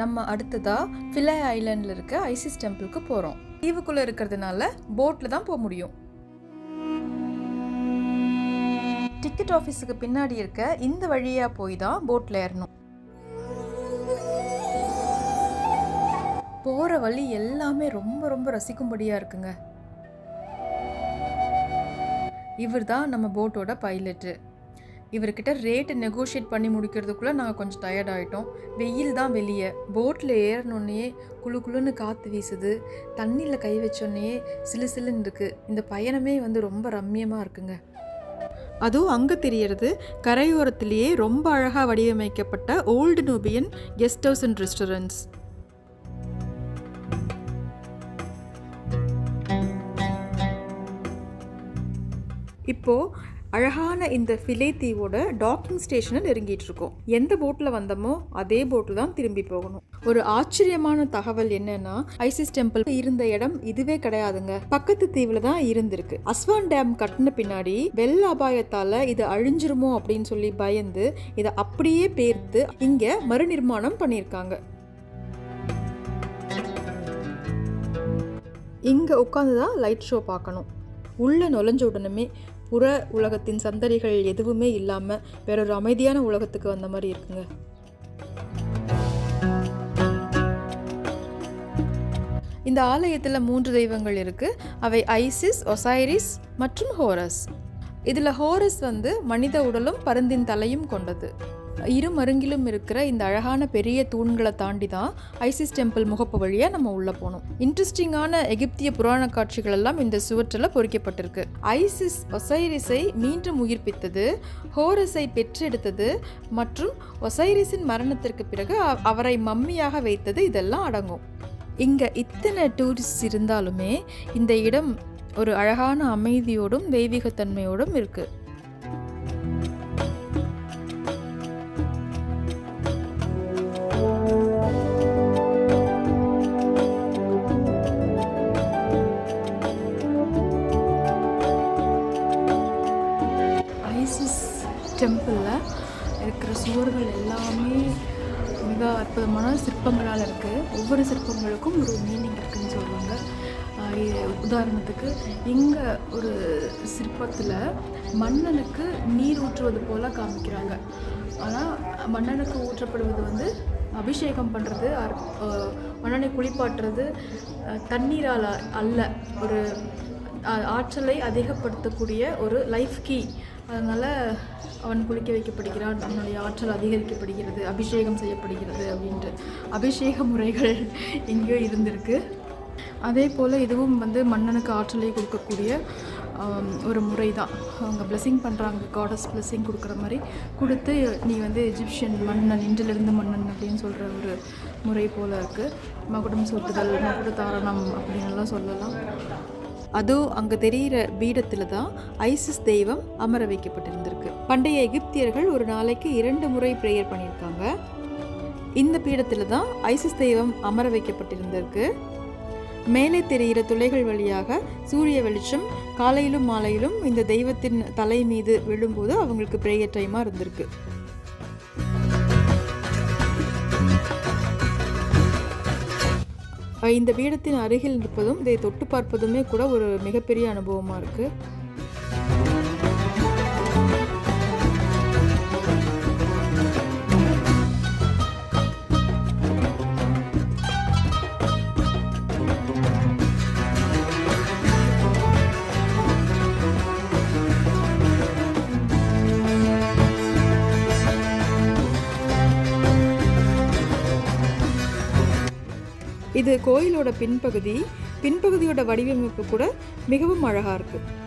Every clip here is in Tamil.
நம்ம அடுத்ததாக ஃபிலே ஐலாண்டில் இருக்க ஐசிஸ் டெம்பிளுக்கு போகிறோம் தீவுக்குள்ளே இருக்கிறதுனால போட்டில் தான் போக முடியும். டிக்கெட் ஆஃபீஸுக்கு பின்னாடி இருக்க இந்த வழியாக போய் தான் போட்டில் ஏறணும். போகிற வழி எல்லாமே ரொம்ப ரொம்ப ரசிக்கும்படியாக இருக்குங்க. இவர் தான் நம்ம போட்டோட பைலட்டு இவர்கிட்ட ரேட்டு நெகோஷியேட் பண்ணி முடிக்கிறதுக்குள்ளே நாங்கள் கொஞ்சம் டயர்ட் ஆகிட்டோம் வெயில் தான் வெளியே. போட்டில் ஏறினோடனே குளு குளுன்னு காற்று வீசுது. தண்ணியில் கை வச்சோடனே சிலு சிலுன்னு இருக்குது இந்த பயணமே வந்து ரொம்ப ரம்மியமாக இருக்குங்க. அதுவும் அங்கே தெரியறது கரையோரத்திலேயே ரொம்ப அழகாக வடிவமைக்கப்பட்ட old Nubian guest house and restaurants இப்போ அழகான இந்த ஃபிலே தீவோட டாக்கிங் ஸ்டேஷனை நெருங்கிட்டு இருக்கோம் எந்த போட்டில் வந்தோமோ அதே போட்டில் தான் திரும்பி போகணும். ஒரு ஆச்சரியமான தகவல் என்னன்னா ஐசிஸ் டெம்பிள் இருந்த இடம் இதுவே கிடையாதுங்க. பக்கத்து தீவுல தான் இருந்திருக்கு. அஸ்வான் டேம் கட்டின பின்னாடி வெள்ள அபாயத்தால இது அழிஞ்சிருமோ அப்படின்னு சொல்லி பயந்து இதை அப்படியே பேர்த்து இங்க மறுநிர்மாணம் பண்ணியிருக்காங்க. இங்கே உட்காந்து தான் லைட் ஷோ பார்க்கணும். உள்ளே நுழைஞ்ச உடனே புற உலகத்தின் சந்தடிகள் எதுவுமே இல்லாமல் வேறொரு அமைதியான உலகத்துக்கு வந்த மாதிரி இருக்குங்க. இந்த ஆலயத்தில் மூன்று தெய்வங்கள் இருக்குது அவை ஐசிஸ் ஒசைரிஸ் மற்றும் ஹோரஸ். இதில் ஹோரஸ் வந்து மனித உடலும் பருந்தின் தலையும் கொண்டது. இரு மருங்கிலும் இருக்கிற இந்த அழகான பெரிய தூண்களை தாண்டி தான் ஐசிஸ் டெம்பிள் முகப்பு வழியாக நம்ம உள்ளே போனோம். இன்ட்ரெஸ்டிங்கான எகிப்திய புராண காட்சிகள் எல்லாம் இந்த சுவற்றில் பொறிக்கப்பட்டிருக்கு. ஐசிஸ் ஒசைரிஸை மீண்டும் உயிர்ப்பித்தது ஹோரஸை பெற்றெடுத்தது மற்றும் ஒசைரிஸின் மரணத்திற்கு பிறகு அவரை மம்மியாக வைத்தது இதெல்லாம் அடங்கும். இங்கே இத்தனை டூரிஸ்ட் இருந்தாலுமே இந்த இடம் ஒரு அழகான அமைதியோடும் தெய்வீகத்தன்மையோடும் இருக்குது சுவர்கள் எல்லாமே மிக அற்புதமான சிற்பங்களால் இருக்குது ஒவ்வொரு சிற்பங்களுக்கும் ஒரு மீனிங் இருக்குன்னு சொல்லுவாங்க. உதாரணத்துக்கு இங்கே ஒரு சிற்பத்தில் மன்னனுக்கு நீர் ஊற்றுவது போல் காமிக்கிறாங்க. ஆனால் மன்னனுக்கு ஊற்றப்படுவது வந்து அபிஷேகம் பண்ணுறது மன்னனை குளிப்பாட்டுறது தண்ணீரால் அல்ல. ஒரு ஆற்றலை அதிகப்படுத்தக்கூடிய ஒரு லைஃப் கீ அதனால் அவன் குளிக்க வைக்கப்படுகிறான் அவனுடைய ஆற்றல் அதிகரிக்கப்படுகிறது அபிஷேகம் செய்யப்படுகிறது அப்படின்ட்டு. அபிஷேக முறைகள் எங்கேயோ இருந்திருக்கு. அதே போல் இதுவும் வந்து மன்னனுக்கு ஆற்றலை கொடுக்கக்கூடிய ஒரு முறை தான் அவங்க பிளெஸிங் பண்ணுறாங்க காடஸ் பிளெஸிங் கொடுக்குற மாதிரி கொடுத்து நீ வந்து எஜிப்ஷியன் மன்னன் இன்றிலிருந்து மன்னன் அப்படின்னு சொல்கிற ஒரு முறை போல் இருக்குது மகுடம் சூட்டுதல் மகுட தாரணம் அப்படின்னுலாம் சொல்லலாம். அதோ அங்கே தெரிகிற பீடத்தில் தான் ஐசிஸ் தெய்வம் அமர வைக்கப்பட்டிருந்திருக்கு. பண்டைய எகிப்தியர்கள் ஒரு நாளைக்கு இரண்டு முறை ப்ரேயர் பண்ணியிருக்காங்க. இந்த பீடத்தில் தான் ஐசிஸ் தெய்வம் அமர வைக்கப்பட்டிருந்திருக்கு. மேலே தெரிகிற துளைகள் வழியாக சூரிய வெளிச்சம் காலையிலும் மாலையிலும் இந்த தெய்வத்தின் தலை மீது விழும்போது அவங்களுக்கு ப்ரேயர் டைமாக இருந்திருக்கு. இந்த பீடத்தின் அருகில் இருப்பதும் இதை தொட்டு பார்ப்பதுமே கூட ஒரு மிகப்பெரிய அனுபவமாக இருக்குது இது கோயிலோட பின்பகுதி பின்பகுதியோட வடிவமைப்பு கூட மிகவும் அழகாக இருக்குது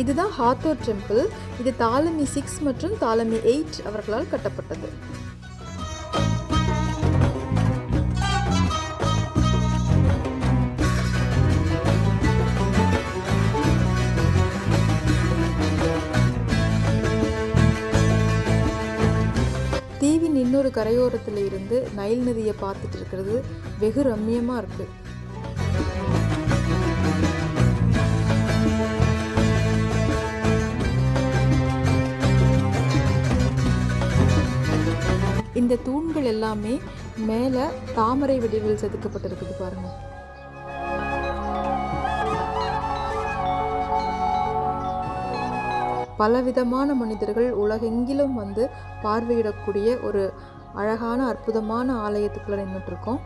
இதுதான் ஹாத்தோர் டெம்பிள். இது தாலமி சிக்ஸ் மற்றும் தாலமி எயிட் அவர்களால் கட்டப்பட்டது. இன்னொரு கரையோரத்தில் இருந்து நைல் நதியை பார்த்துட்டு இருக்கிறது வெகு ரம்மியமாக இருக்குது இந்த தூண்கள் எல்லாமே மேலே தாமரை வடிவில் செதுக்கப்பட்டிருக்குது பாருங்க. பலவிதமான மனிதர்கள் உலகெங்கிலும் வந்து பார்வையிடக்கூடிய ஒரு அழகான அற்புதமான ஆலயத்துக்குள்ள நின்றுட்டுருக்கோம்